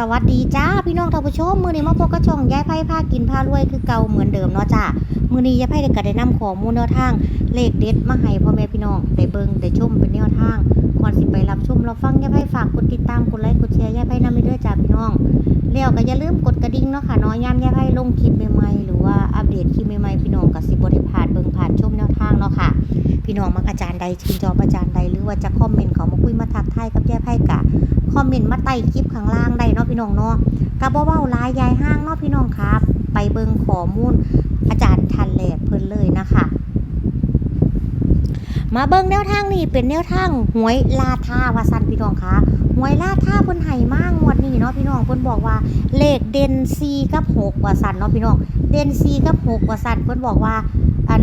สวัสดีจ้าพี่น้องท่านผู้ชมมือนี้มาพบกระช่องยายไพ่ผ้ากินผ้ารวยคือเก่าเหมือนเดิมเนาะจ้ามือนี้ยายไพ่ได้ก็ได้นำข้อมูลแนวทางเลขเด็ดมาให้พ่อแม่พี่น้องได้เบิ่งได้ชมเป็นแนวทางก่อนสิไปรับชมเราฟังยายไพ่ฝากกดติดตามกดไลค์กดแชร์ยายไพ่นำไปด้วยจ้าพี่น้อง แล้วก็อย่าลืมกดกระดิ่งเนาะค่ะเนาะยามยายไพ่ลงคลิปใหม่ๆหรือว่าอัปเดตคลิปใหม่ๆพี่น้องก็สิบ่ได้พาดเบิ่งผ่านชมแนวทางเนาะค่ะ พี่น้องมักอาจารย์ใดชื่นชอบอาจารย์ใดหรือว่าจะคอมเมนต์เขามาคุยมาทักทายกับยาไพ่กะคอมเมนต์มาใต้คลิปข้างล่างได้เนาะพี่น้องเนาะกับเว้าๆลายยายห้างเนาะพี่น้องครับ ไปเบิ่งข้อมูลอาจารย์ทันแหลกเพิ่นเลยนะคะมาเบิ่งแนวทางนี่เป็นแนวทางหวยลาทาวาสันพี่น้องคะ หวยลาท่าเพิ่นให้มากงวดนี้เนาะพี่น้องเพิ่นบอกว่าเลขเด่น4กับ6ว่าสันเนาะพี่น้องเด่น4กับ6ว่าสันเพิ่นบอกว่าอัน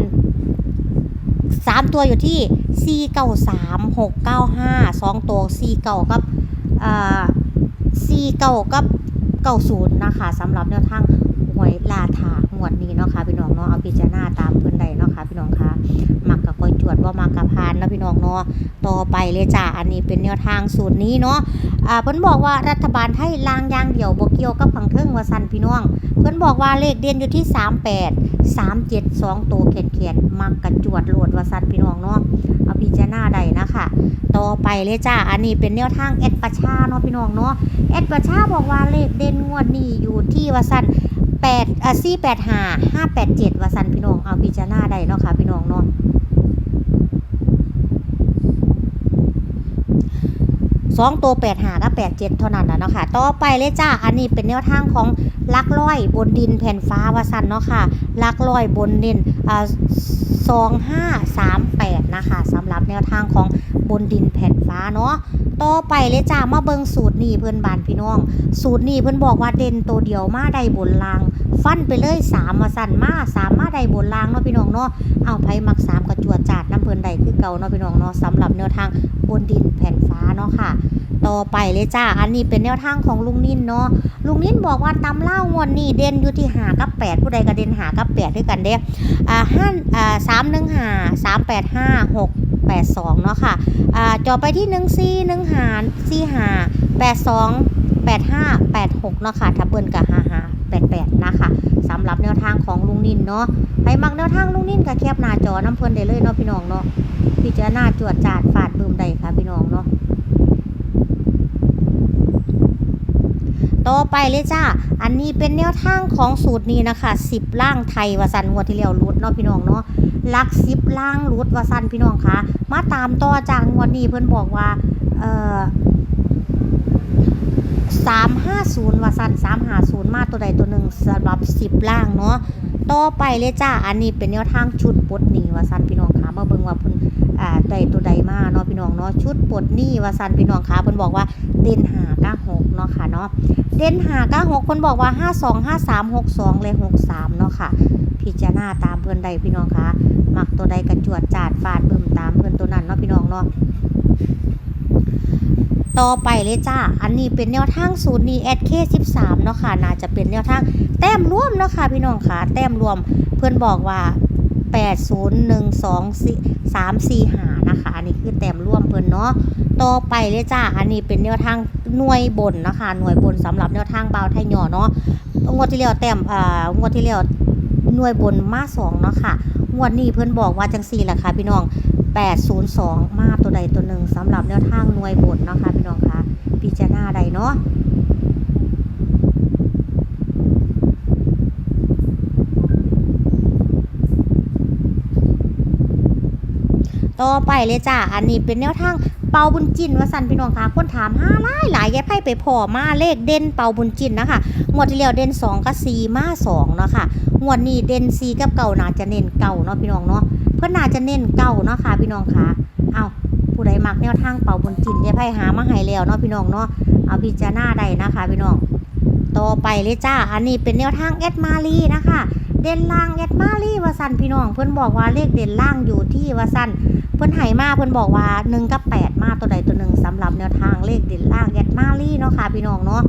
สามตัวอยู่ที่4 9 3 6 9 5 2ตัว4 9กับอ่า4 9กับ90นย์นะคะสำหรับแนวทางหวยลาถางวดนี้เนาะค่ะพี่น้องเนาะเอาพิจารณาตามเพิ่อนใดเนาะค่ะพี่น้องค่ะมักกับคอยจวดว่ามักกับพา นาะต่อไปเลยจ้าอันนี้เป็นแนวทางสูตรนี้เนาะอ่าเพิ่นบอกว่ารัฐบาลไทยลางยางเดี่ยวบ่เกี่ยวกับผังเทิงว่าซั่นพี่น้อง เพิ่นบอกว่าเลขเด่นอยู่ที่ 38 37 2ตัวเขียนมักกระจวดโหลดว่าซั่นพี่น้องเนาะเอาพิจารณาได้นะคะต่อไปเลยจ้าอันนี้เป็นแนวทางแอดประชาเนาะพี่น้องเนาะแอดประชาบอกว่าเลขเด่นงวดนี้อยู่ที่ว่าซั่น8อะ485 587ว่าซั่นพี่น้องเอาพิจารณาได้เนาะค่ะพี่น้องเนาะ สองตัวแปดหากับแปดเจ็ดเท่านั้นนะเนาะค่ะ ต่อไปเลยจ้า อันนี้เป็นแนวทางของลักร้อยบนดินแผ่นฟ้าวาสันเนาะค่ะ ลักร้อยบนดินอ่าสองห้าสามแปดนะคะสำหรับแนวทางของบนดินแผ่นฟ้าเนาะต่อไปเลยจ้ามาเบิงสูตรนี่เพื่อนบานพี่น้อง สูตรนี่เพื่อนบอกว่าเด่นตัวเดียวมาได้บนลาง ฟันไปเลยสามมาสั่นมาสามมาได้บนลางเนาะพี่น้องเนาะเอาไพ่มักสามกระจวดจาดน้ำเพื่อนใดคือเก่าเนาะพี่น้องเนาะสำหรับแนวทาง บนดินแผ่นฟ้าเนาะค่ะ ต่อไปเลยจ้า อันนี้เป็นแนวทางของลุงนิ่นเนาะ ลุงนิ่นบอกว่าตำเล่างวดนี่เด่นอยู่ที่หากับแปดผู้ใดก็เด่นหากับแปดด้วยกันเด้อ่าห้าอ่าสามหนึ่งหาสามแปดห้าหกแปดสองเนาะค่ะ อ่าจอไปที่หนึ่งสี่หนึ่งหารสี่หาแปดสองแปดห้าแปดหกเนาะค่ะถ้าเบิ้ลกับหาหาแปดแปดนะคะสำหรับแนวทางของลุงนิ่นเนาะไปมักแนวทางลุงนิ่นกับแคบหน้าจอน้ำเพลินได้เลยเนาะพี่น้องเนาะ พิจารณาจวดจาดฟาดบืมใดค่ะพี่น้องเนาะต่อไปเลยจ้า อันนี้เป็นแนวทางของสูตรนี้นะคะสิบล่างไทยวาสันงวดที่แล้วรุดเนาะพี่น้องเนาะลักสิบล่างรุดวาสันพี่น้องคะมาตามต่อจากงวดนี้เพื่อนบอกว่าเอ่อสามห้าศูนย์วาสันสามห้าศูนย์มาตัวใดตัวหนึ่งสำหรับสิบล่างเนาะ ต่อไปเลยจ้า อันนี้เป็นแนวทางชุดปดหนี้ว่าสันพี่น้องคะมาเบิ่งว่าเพิ่นอ่าใดตัวใดมาเนาะพี่น้องเนาะชุดปดหนี้ว่าสันพี่น้องคะเพิ่นบอกว่าเด่นหาก้าหกเนาะค่ะเนาะเด่นหาก้าหกคนบอกว่าห้าสองห้าสามหกสองเลยหกสามเนาะค่ะ พิจารณาตามเพื่อนใดพี่น้องคะมักตัวใดกระจวดจาดฟาดเบิ่มตามเพื่อนตัวนั้นเนาะพี่น้องเนาะ ต่อไปเลยจ้า อันนี้เป็นแนวทางศูนย์นี้แอดเคสิบสามเนาะค่ะ น่าจะเป็นแนวทางแต้มรวมเนาะค่ะพี่น้องค่ะ แต้มรวมเพื่อนบอกว่าแปดศูนย์หนึ่งสองสี่สามสี่หานะคะ อันนี้คือแต้มรวมเพื่อนเนาะ ต่อไปเลยจ้า อันนี้เป็นแนวทางหน่วยบนนะคะ หน่วยบนสำหรับแนวทางเบาไทยหย่อเนาะ งวดที่แล้วแต้มอ่างวดที่แล้วหน่วยบนมาสองเนาะค่ะ งวดนี้เพื่อนบอกว่าจังสี่แหละค่ะพี่น้อง 802 มาตัวใดตัวหนึ่งสำหรับแนวทางหน่วยบนเนาะค่ะพี่น้องคะพิจารณาใดเนาะต่อไปเลยจ้า อันนี้เป็นแนวทางเป่าบุญจินว่าสันพี่น้องคะคนถามห้าหลายหลายยายไพ่ไปพอมาเลขเด่นเป่าบุญจินนะคะงวดที่แล้วเด่น2กับ4มา2เนาะค่ะงวดนี้เด่น4กับเก่าน่าจะเน้นเก่าเนาะพี่น้องเนาะ เพื่อนน่าจะเน้นเก่าเนาะค่ะพี่น้องคะเอาผู้ใดมักแนวทางเป่าบุญจินยายไพ่หามาให้แล้วเนาะพี่น้องเนาะเอาพิจารณาได้นะคะ พี่น้องต่อไปเลยจ้า อันนี้เป็นแนวทางแอดมารีนะคะ เด่นล่างแอดมารีวาสันพี่น้อง เพื่อนบอกว่าเลขเด่นล่างอยู่ที่วาสันเพิ่อนให้มาเพิ่อนบอกว่า1กับ8มาตัวใดตัวหนึ่งสำหรับแนวทางเลขเด่นล่างแอดมาลีเนาะค่ะพี่น้องเนาะ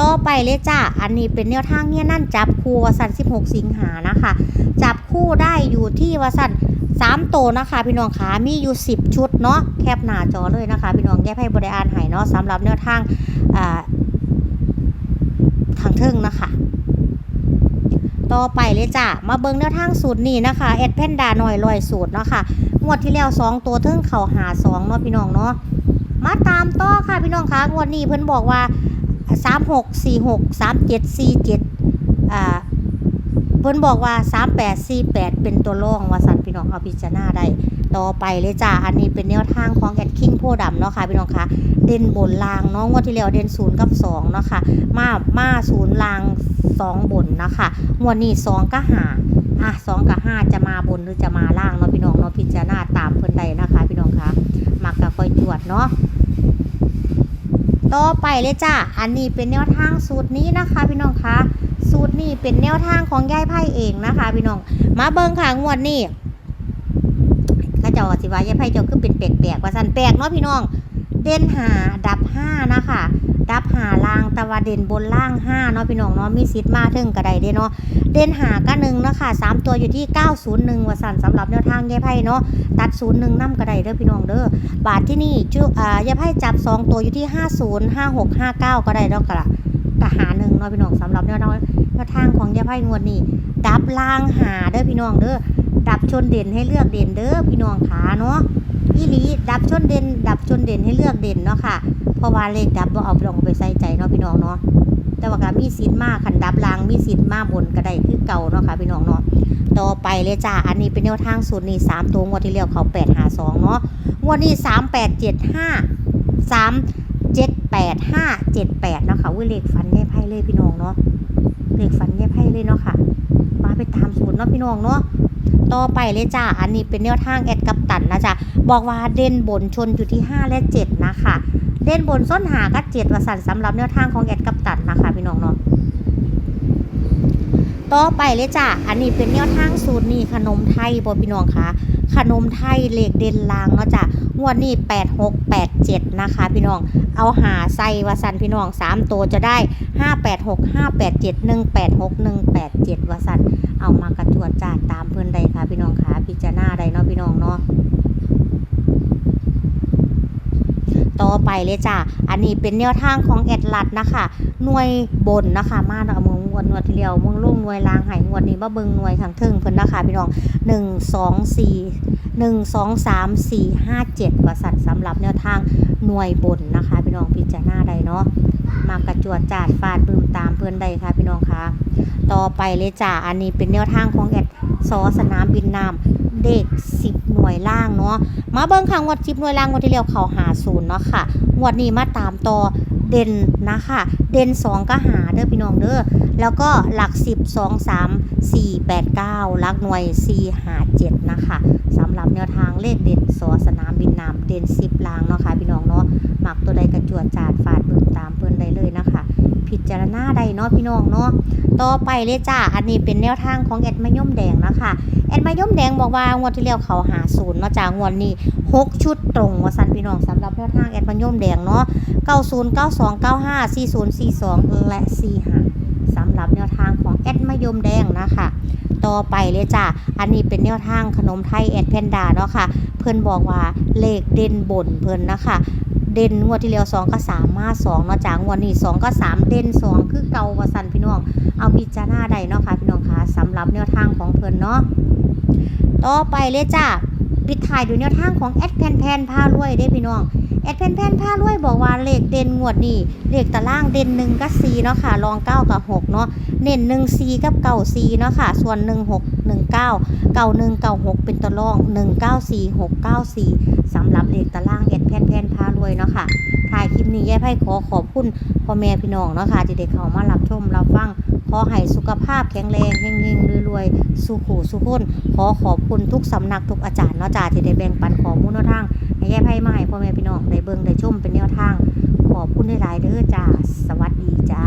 ต่อไปเลยจ้าอันนี้เป็นแนวทางเนี่ยนั่นจับคู่วสัน16 สิงหานะคะ จับคู่ได้อยู่ที่วสัน3โตวนะคะ พี่น้องขามีอยู่ 10 ชุดเนาะแคปหน้าจอเลยนะคะ พี่น้องแยกให้บริอานให้เนาะสำหรับแนวทางอ่างเทิงนะคะ ต่อไปเลยจ้ะมาเบิ่งแนวทางสูตรนี้นะคะแอดแพนดาหน่อยลอยสูตรเนาะค่ะงวดที่แล้วสองตัวเทิงเข่าหาสองเนาะพี่น้องเนาะมาตามต่อค่ะพี่น้องคะงวดนี้เพิ่นบอกว่า สามหกสี่หกสามเจ็ดสี่เจ็ดอ่าเพิ่นบอกว่าสามแปดสี่แปดเป็นตัวรองว่าสันพี่น้องเอาพิจารณาได้ต่อไปเลยจ้ะอันนี้เป็นแนวทางของแอดคิงโพดำเนาะค่ะพี่น้องคะเด่นบนลางนาะงวดที่แล้วเด่นศูนย์กับสองเนาะค่ะ มา มาศูนย์ลางสองบนนะคะงวดนี้สองก็หาอะสองกับห้าจะมาบนหรือจะมาล่างเนาะพี่น้องเนาะพิจารณาตามเพิ่นใดนะคะ พี่น้องคะมักกะคอยจวดเนาะ ต่อไปเลยจ้ะอันนี้เป็นแนวทางสูตรนี้นะคะพี่น้องคะสูตรนี้เป็นแนวทางของยายไพ่เองนะคะ พี่น้อง มาเบิ้งค่ะงวดนี้ข้าเจ้าสิว่ายายไพ่เจ้าคือเป็นแปลกๆว่าสันแปลกเนาะพี่น้อง เด่นหาดับห้านะคะ ดับหาล่างแตะวันเด่นบนล่างห้าเนาะพี่น้องเนาะมีสิทธิ์มาถึงกระไดเด้เนาะเด่นหาก็หนึ่งเนาะค่ะสามตัวอยู่ที่901ว่าสันสำหรับแนวทางยายไพ่เนาะตัดศูนย์หนึ่งน้ำกระไดเด้อพี่น้องเด้อบาทที่นี่จุอ่ายายไพ่จับสองตัวอยู่ที่50 56 59ก็ได้แล้วกระกะหาหนึ่งเนาะพี่น้องสำหรับแนวทางแนวทางของยายไพ่งวดนี้ดับล่างหาเด้อพี่น้องเด้อดับชนเด่นให้เลือกเด่นเด้อพี่น้องขาเนาะอีหลีดับชนเด่นดับชนเด่นให้เลือกเด่นเนาะค่ะ เพราะว่าเลขดับบ่เอาไปลองไปใส่ใจเนาะพี่น้องเนาะแต่ว่าก็มีสิทธิ์มากคันดับลางมีสิทธิ์มากบนก็ได้คือเก่าเนาะค่ะพี่น้องเนาะต่อไปเลยจ้าอันนี้เป็นแนวทางสูตรนี้สามตัวงวดที่แล้วเขาแปดหาสองเนาะงวดนี้สามแปดเจ็ดห้าสามเจ็ดแปดห้าเจ็ดแปดเนาะค่ะวิเลขฟันแย่ไพ่เลยพี่น้องเนาะเลขฟันแย่ไพ่เลยเนาะค่ะ มาไปตามสูตรเนาะพี่น้องเนาะต่อไปเลยจ้า อันนี้เป็นแนวทางแอดกับตันนะจ๊ะ บอกว่าเด่นบนชนอยู่ที่ 5 และ 7 นะคะ เด่นบนส้นหาก็7วสันสำหรับแนวทางของแอดกับตันนะคะพี่น้องเนาะต่อไปเลยจ้าอันนี้เป็นแนวทางสูตรนี่ขนมไทยบพี่น้องคะขนมไทยเลขเด่นลางเนาะจ้ะงวดนี้8 6 8 7นะคะ พี่น้อง เอาหาใส่วสันพี่น้อง3ตัวจะได้5 8 6 5 8 7 1 8 6 1 8 7วสันเอามากระจวดจ้าตามเพื่อนใดค่ะพี่น้องคะพิจารณาใดเนาะพี่น้องเนาะ ต่อไปเลยจ้ะ อันนี้เป็นแนวทางของแอดลัดนะคะ หน่วยบนนะคะ มาเนาะมืองวนนวดที่เดียวเมืองลุ่งหน่วยลางหายงวดนี้มาเบิงหน่วยทางเทิงเพิ่นนะคะพี่น้องหนึ่งสองสี่หนึ่งสองสามสี่ห้าเจ็ดว่าสัตว์สำหรับแนวทางหน่วยบนนะคะ พี่น้องพิจารณาใดเนาะมากระจวดจาดฟาดบืมตามเพื่อนใดค่ะพี่น้องคะต่อไปเลยจ้าอันนี้เป็นแนวทางของแอดซอสนามบินน้ำ เด็ก 10 หน่วยล่างเนาะมาเบิ้งค่ะงวด10หน่วยล่างงวดที่แล้วเขาหาศูนย์เนาะค่ะงวดนี้มาตามต่อเด่นนะคะ เด่น 2 ก็หาเด้อพี่น้องเด้อแล้วก็หลัก 10 2 3 4 8 9หลักหน่วย 4 5 7 นะคะสำหรับแนวทางเลขเด่นซอสนามบินน้ำเด่น 10ล่างเนาะค่ะพี่น้องเนาะหมักตัวใดกระจวดจาดฟาดบืมตามเพื่อนได้เลยนะคะ พิจารณาได้เนาะพี่น้องเนาะต่อไปเลยจ้าอันนี้เป็นแนวทางของแอดมะย่มแดงนะคะแอดมะย่มแดงบอกว่างวดที่แล้วเขาหาศูนย์เนาะจ้างวดนี้6ชุดตรงว่าสันพี่น้องสำหรับแนวทางแอดมะย่มแดงเนาะ90 92 95 40 42และ45สำหรับแนวทางของแอดมะยมแดงนะคะต่อไปเลยจ้าอันนี้เป็นแนวทางขนมไทยแอดแพนดาเนาะค่ะ เพิ่อนบอกว่าเลขเด่นบนเพิ่อนนะคะ เด่นงวดที่แล้วสองก็สามมาสองเนาะจากงวดนี้สองก็สามเด่นสองคือเก่าวสันพี่น้อง เอาพิจารณาได้เนาะค่ะพี่น้องคะสำหรับแนวทางของเพิ่นเนาะต่อไปเลยจ้าปิดท้ายด้วยแนวทางของแอดแพนแพนพารวยได้พี่น้อง แอดแพนแพนพารวยบอกว่าเลขเด่นงวดนี้เลขตารางเด่นหนึ่งกับสี่เนาะค่ะรองเก้ากับหกเนาะเน้นหนึ่งสี่กับเก้าสี่เนาะค่ะ ส่วนหนึ่งหกหนึ่งเก้าเก้าหนึ่งเก้าหกเป็นตัวรองหนึ่งเก้าสี่หกเก้าสี่สำหรับเลขตารางแอดแพนแพนพารวยเนาะค่ะถ่ายคลิปนี้ยายไพ่ขอขอบคุณพ่อแม่พี่น้องเนาะค่ะที่ได้เข้ามารับชมรับฟัง ขอให้สุขภาพแข็งแรงเฮงๆรวยๆสุขุสุขคนขอขอบคุณทุกสำนักทุกอาจารย์เนาะจ้าที่ได้แบ่งปันข้อมูลแนวทางให้แย่ไพ่มาให้พ่อแม่พี่น้องได้เบิ่งได้ชมเป็นแนวทาง ขอบคุณหลายๆเด้อจ้าสวัสดีจ้า